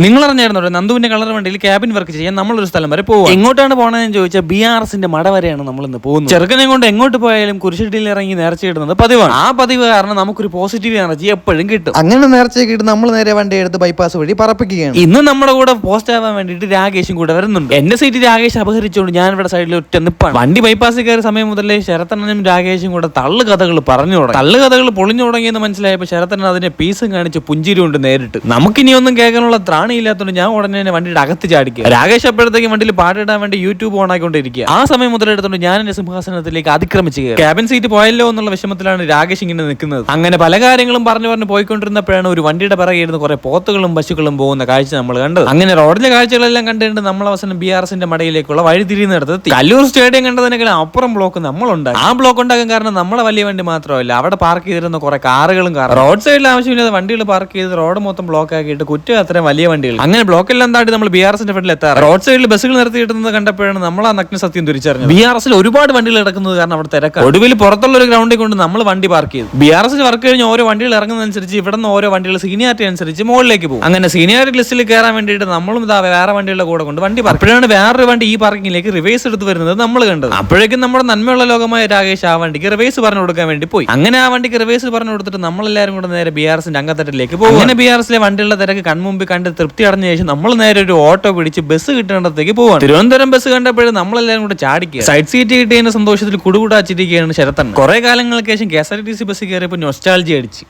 നിങ്ങൾ അറിഞ്ഞായിരുന്നോ നന്ദുവിന്റെ കളർ വണ്ടിയിൽ ക്യാബിൻ വർക്ക് ചെയ്യാൻ നമ്മളൊരു സ്ഥലം വരെ പോകും എങ്ങോട്ടാണ് പോകണമെന്ന് ചോദിച്ചാൽ ബി ആർ എസിന്റെ മട വരെയാണ് നമ്മൾ ഇന്ന് പോകുന്നത്. ചെറുക്കനെ കൊണ്ട് എങ്ങോട്ട് പോയാലും കുരിശിട്ടിയിൽ ഇറങ്ങി നേർച്ച ഇടുന്നത് പതിവാണ്. ആ പതിവ് കാരണം നമുക്കൊരു പോസിറ്റീവ് എനർജി എപ്പോഴും കിട്ടും. അങ്ങനെ നേർച്ച കിട്ടും നമ്മൾ നേരെ വണ്ടി എടുത്ത് ബൈപ്പാസ് വഴി പറപ്പിക്കുകയാണ്. ഇന്ന് നമ്മുടെ കൂടെ പോസ്റ്റ് ആവാൻ വേണ്ടിയിട്ട് രാകേഷും കൂടെ വരുന്നുണ്ട്. എന്റെ സീറ്റ് രാകേഷ് അപഹരിച്ചുകൊണ്ട് ഞാൻ ഇവിടെ സൈഡിൽ ഒറ്റ നിപ്പാണ്. വണ്ടി ബൈപ്പാസിൽ കയറിയ സമയം മുതലേ ശരത്തനും രാകേഷും കൂടെ തള്ളു കഥകൾ പറഞ്ഞു തുടങ്ങി. തള്ളു കഥകൾ പൊളിഞ്ഞു തുടങ്ങിയെന്ന് മനസ്സിലായപ്പോൾ ശരത്തനൻ അതിന്റെ പീസും കാണിച്ച് പുഞ്ചിരി കൊണ്ട് നേരിട്ട്. നമുക്കിനി ഒന്നും കേൾക്കാനുള്ള ത്രാണിയില്ലാത്തതുകൊണ്ട് ഞാൻ ഉടനെ തന്നെ വണ്ടിയുടെ അകത്ത് ചാടിക്കുക. രാകേഷ് അപ്പോഴത്തേക്ക് വണ്ടിയിൽ പാട്ടിടാൻ വേണ്ടി യൂട്യൂബ് ഓൺ ആയിക്കൊണ്ടിരിക്കുക. ആ സമയം മുതലെടുത്തുകൊണ്ട് ഞാൻ എന്റെ സിംഹാസനത്തിലേക്ക് അതിക്രമിച്ച് ക്യാബിൻ സീറ്റ് പോയല്ലോ എന്നുള്ള വിഷമത്തിലാണ് രാകേഷ് ഇങ്ങനെ നിൽക്കുന്നത്. അങ്ങനെ പല കാര്യങ്ങളും പറഞ്ഞു പറഞ്ഞു പോയിക്കൊണ്ടിരുന്നപ്പോഴാണ് ഒരു വണ്ടിയുടെ പിറകെ ഇരുന്ന് കുറെ പോത്തുകളും പശുക്കളും പോകുന്ന കാഴ്ച നമ്മൾ കണ്ടത്. അങ്ങനെ റോഡിലെ കാഴ്ചകളെല്ലാം കണ്ടിട്ട് നമ്മൾ അവസാനം ബി ആർ എസിന്റെ മടയിലേക്കുള്ള വഴി തിരിയുന്നിടത്ത് കല്ലൂർ സ്റ്റേഡിയം കണ്ടതിനേക്കാളും അപ്പുറം ബ്ലോക്ക് നമ്മളുണ്ടായി ആ ബ്ലോക്ക് ഉണ്ടാകാൻ കാരണം നമ്മളെ വലിയ വണ്ടി മാത്രമല്ല അവിടെ പാർക്ക് ചെയ്തിരുന്ന കുറെ കാറുകളും കാറും റോഡ് സൈഡിൽ ആവശ്യമില്ലാതെ വണ്ടികൾ പാർക്ക് ചെയ്ത് റോഡ് മൊത്തം ബ്ലോക്ക് ആക്കിയിട്ട് കുറ്റം അത്രയും വലിയ വണ്ടികൾ. അങ്ങനെ ബ്ലോക്കിൽ താണ്ടി നമ്മൾ ബി ആർ എസിന്റെ ഫ്രണ്ടിൽ എത്താറ്. റോഡ് സൈഡിൽ ബസ്സുകൾ നിർത്തിയിട്ടുന്നത് കണ്ടപ്പോഴാണ് നമ്മൾ ആ നഗ്ന സത്യം തിരിച്ചറിഞ്ഞത്. ബി ആർ എസിൽ ഒരുപാട് വണ്ടികൾ കിടക്കുന്നത് കാരണം അവിടെ തിരക്കാണ് ഒടുവിൽ പുറത്തുള്ള ഒരു ഗ്രൗണ്ടിൽ കൊണ്ട് നമ്മൾ വണ്ടി പാർക്ക് ചെയ്തു. ബി ആർ എസ് വർക്ക് കഴിഞ്ഞ് ഓരോ വണ്ടികൾ ഇറങ്ങുന്നതനുസരിച്ച് ഇവിടെ നിന്ന് ഓരോ വണ്ടികൾ സീനിയാരിറ്റി അനുസരിച്ച് മുകളിലേക്ക് പോകും. അങ്ങനെ സീനിയാരിറ്റി ലിസ്റ്റിൽ കയറാൻ വേണ്ടിയിട്ട് നമ്മളും ഇതാ വേറെ വണ്ടികളുടെ കൂടെ കൊണ്ട് വണ്ടി park. അപ്പോഴാണ് വേറൊരു വണ്ടി ഈ പാർക്കിങ്ങിലേക്ക് റിവേഴ്സ് എടുത്ത് വരുന്നത് നമ്മൾ കണ്ടത്. അപ്പോഴേക്കും നമ്മുടെ നന്മയുള്ള ലോകമായ രാകേഷ് ആ വണ്ടിക്ക് റിവേഴ്സ് പറഞ്ഞു കൊടുക്കാൻ വേണ്ടി പോയി. അങ്ങനെ ആ വണ്ടിക്ക് റിവേഴ്സ് പറഞ്ഞു കൊടുത്തിട്ട് നമ്മളെല്ലാവരും കൂടെ നേരെ ബി ആർ എസിന്റെ അംഗത്തട്ടിലേക്ക് പോകും അങ്ങനെ ബി ആർ എസിലെ വണ്ടികളുടെ തിരക്ക് കൺമുമ്പിൽ കണ്ട് തൃപ്തി അടഞ്ഞ ശേഷം നമ്മൾ നേരെ ഒരു ഓട്ടോ പിടിച്ച് ബസ് കിട്ടേണ്ടത്തേക്ക് പോവാണ്. തിരുവനന്തപുരം ബസ് കണ്ടപ്പോഴും നമ്മളെല്ലാവരും കൂടെ ചാടിക്കുക സൈഡ് സീറ്റ് കിട്ടിയതിന്റെ സന്തോഷത്തിൽ കുടുകൂടാച്ചിരിക്കുകയാണ് ശരത്തൻ കുറെ കാലങ്ങൾക്ക് ശേഷം K S R T C bus കയറിയപ്പോൾ നൊസ്റ്റാൾജി അടിച്ച്.